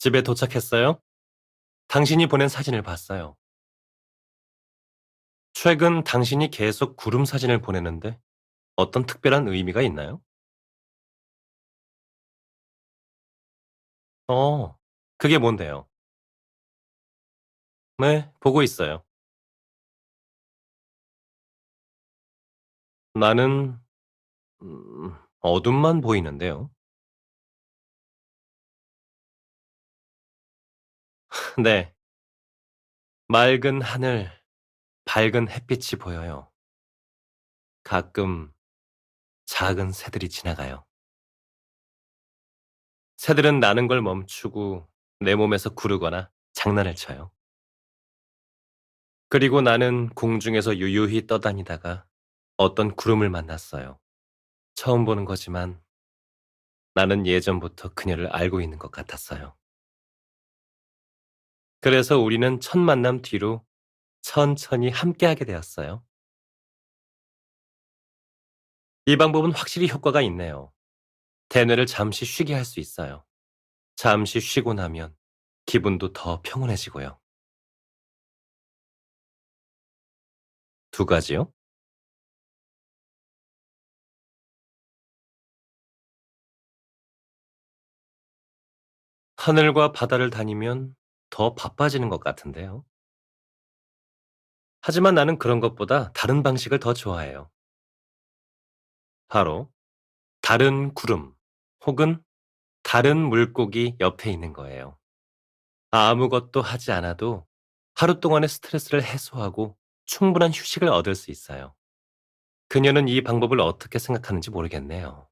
집에 도착했어요? 당신이 보낸 사진을 봤어요. 최근 당신이 계속 구름 사진을 보내는데 어떤 특별한 의미가 있나요? 어, 그게 뭔데요? 네, 보고 있어요. 나는, 음, 어둠만 보이는데요. 네, 맑은 하늘, 밝은 햇빛이 보여요. 가끔 작은 새들이 지나가요. 새들은 나는 걸 멈추고 내 몸에서 구르거나 장난을 쳐요. 그리고 나는 공중에서 유유히 떠다니다가 어떤 구름을 만났어요. 처음 보는 거지만 나는 예전부터 그녀를 알고 있는 것 같았어요. 그래서 우리는 첫 만남 뒤로 천천히 함께하게 되었어요. 이 방법은 확실히 효과가 있네요. 대뇌를 잠시 쉬게 할 수 있어요. 잠시 쉬고 나면 기분도 더 평온해지고요. 두 가지요? 하늘과 바다를 다니면 더 바빠지는 것 같은데요. 하지만 나는 그런 것보다 다른 방식을 더 좋아해요. 바로 다른 구름 혹은 다른 물고기 옆에 있는 거예요. 아무것도 하지 않아도 하루 동안의 스트레스를 해소하고 충분한 휴식을 얻을 수 있어요. 그녀는 이 방법을 어떻게 생각하는지 모르겠네요.